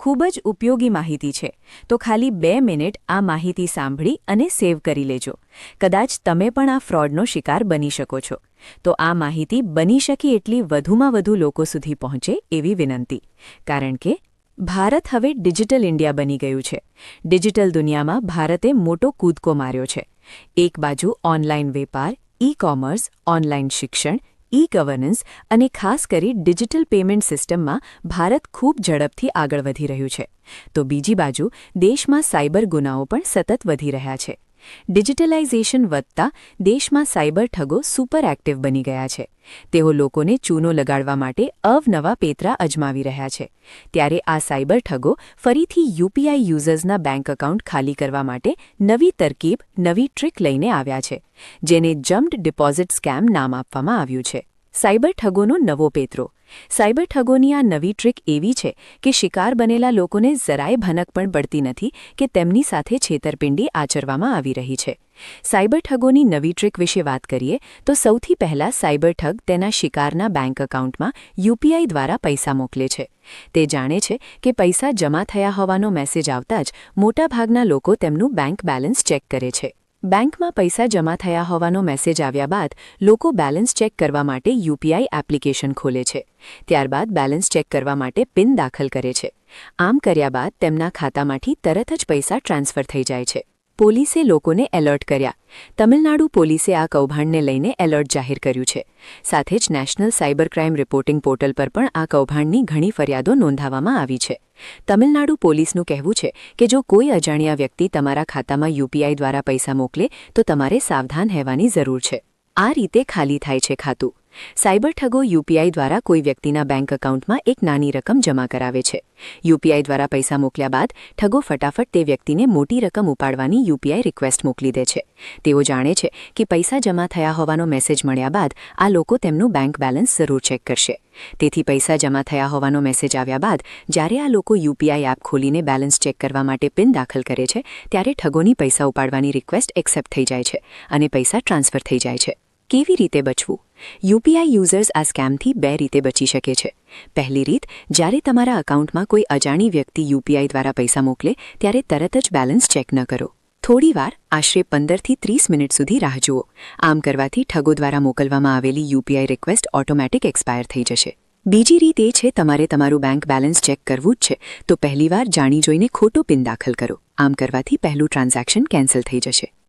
ખૂબ જ ઉપયોગી માહિતી છે. તો ખાલી બે મિનિટ આ માહિતી સાંભળી અને સેવ કરી લેજો. કદાચ તમે પણ આ ફ્રોડનો શિકાર બની શકો છો. તો આ માહિતી બની શકી એટલી વધુમાં વધુ લોકો સુધી પહોંચે એવી વિનંતી. કારણ કે ભારત હવે ડિજિટલ ઇન્ડિયા બની ગયું છે. ડિજિટલ દુનિયામાં ભારતે મોટો કૂદકો માર્યો છે. એક બાજુ ઓનલાઇન વેપાર ઈ કોમર્સ ઓનલાઇન શિક્ષણ ઈ ગવર્નન્સ અને ખાસ કરી ડિજિટલ પેમેન્ટ સિસ્ટમમાં ભારત ખૂબ ઝડપથી આગળ વધી રહ્યું છે. તો બીજી બાજુ, દેશમાં સાયબર ગુનાઓ પણ સતત વધી રહ્યા છે. ડિજિટલાઇઝેશન વધતા દેશમાં સાયબર ઠગો સુપર એક્ટિવ બની ગયા છે. તેઓ લોકોને ચૂનો લગાડવા માટે અવનવા પેતરા અજમાવી રહ્યા છે. ત્યારે આ સાયબર ઠગો ફરીથી યુપીઆઈ યુઝર્સના બેંક એકાઉન્ટ ખાલી કરવા માટે નવી તરકીબ, નવી ટ્રીક લઈને આવ્યા છે, જેને જમ્પ્ડ ડિપોઝિટ સ્કેમ નામ આપવામાં આવ્યું છે. સાયબર ઠગોનો નવો પેતરો. સાયબર ઠગોની આ નવી ટ્રીક એવી છે કે શિકાર બનેલા લોકોને જરાય ભનક પણ પડતી નથી કે તેમની સાથે છેતરપિંડી આચરવામાં આવી રહી છે. સાયબર ઠગોની નવી ટ્રીક વિશે વાત કરીએ તો સૌથી પહેલા સાયબર ઠગ તેના શિકારના બેંક એકાઉન્ટમાં યુપીઆઈ દ્વારા પૈસા મોકલે છે. તે જાણે છે કે પૈસા જમા થયા હોવાનો મેસેજ આવતા જ મોટાભાગના લોકો તેમનું બેંક બેલેન્સ ચેક કરે છે. બેંકમાં પૈસા જમા થયા હોવાનો મેસેજ આવ્યા બાદ લોકો બેલેન્સ ચેક કરવા માટે યુપીઆઈ એપ્લિકેશન ખોલે છે. ત્યારબાદ બેલેન્સ ચેક કરવા માટે પિન દાખલ કરે છે. આમ કર્યા બાદ તેમના ખાતામાંથી તરત જ પૈસા ટ્રાન્સફર થઈ જાય છે. પોલીસે લોકોને એલર્ટ કર્યા. તમિલનાડુ પોલીસે આ કૌભાંડને લઈને એલર્ટ જાહેર કર્યું છે. સાથે જ national cyber crime reporting portal પર પણ આ કૌભાંડની ઘણી ફરિયાદો નોંધાવવામાં આવી છે. તમિલનાડુ પોલીસનું કહેવું છે કે જો કોઈ અજાણ્યા વ્યક્તિ તમારા ખાતામાં યુપીઆઈ દ્વારા પૈસા મોકલે, તો તમારે સાવધાન રહેવાની જરૂર છે. આ રીતે ખાલી થાય છે ખાતું. સાયબર ઠગો યુપીઆઈ દ્વારા કોઈ વ્યક્તિના બેંક એકાઉન્ટમાં એક નાની રકમ જમા કરાવે છે. યુપીઆઈ દ્વારા પૈસા મોકલ્યા બાદ ઠગો ફટાફટ તે વ્યક્તિને મોટી રકમ ઉપાડવાની યુપીઆઈ રિક્વેસ્ટ મોકલી દે છે. તેઓ જાણે છે કે પૈસા જમા થયા હોવાનો મેસેજ મળ્યા બાદ આ લોકો તેમનું બેંક બેલેન્સ જરૂર ચેક કરશે. તેથી પૈસા જમા થયા હોવાનો મેસેજ આવ્યા બાદ જ્યારે આ લોકો યુપીઆઈ એપ ખોલીને બેલેન્સ ચેક કરવા માટે પિન દાખલ કરે છે, ત્યારે ઠગોની પૈસા ઉપાડવાની રિક્વેસ્ટ એક્સેપ્ટ થઈ જાય છે અને પૈસા ટ્રાન્સફર થઈ જાય છે. કેવી રીતે બચવું? યુપીઆઈ યુઝર્સ આ સ્કેમથી બે રીતે બચી શકે છે. પહેલી રીત, જ્યારે તમારા અકાઉન્ટમાં કોઈ અજાણી વ્યક્તિ યુપીઆઈ દ્વારા પૈસા મોકલે, ત્યારે તરત જ બેલેન્સ ચેક ન કરો. થોડીવાર આશરે પંદરથી ત્રીસ મિનિટ સુધી રાહ જુઓ. આમ કરવાથી ઠગો દ્વારા મોકલવામાં આવેલી યુપીઆઈ રિક્વેસ્ટ ઓટોમેટિક એક્સપાયર થઈ જશે. બીજી રીત એ છે, તમારે તમારું બેંક બેલેન્સ ચેક કરવું જ છે. તો પહેલીવાર જાણી જોઈને ખોટો પિન દાખલ કરો. આમ કરવાથી પહેલું ટ્રાન્ઝેક્શન કેન્સલ થઈ જશે.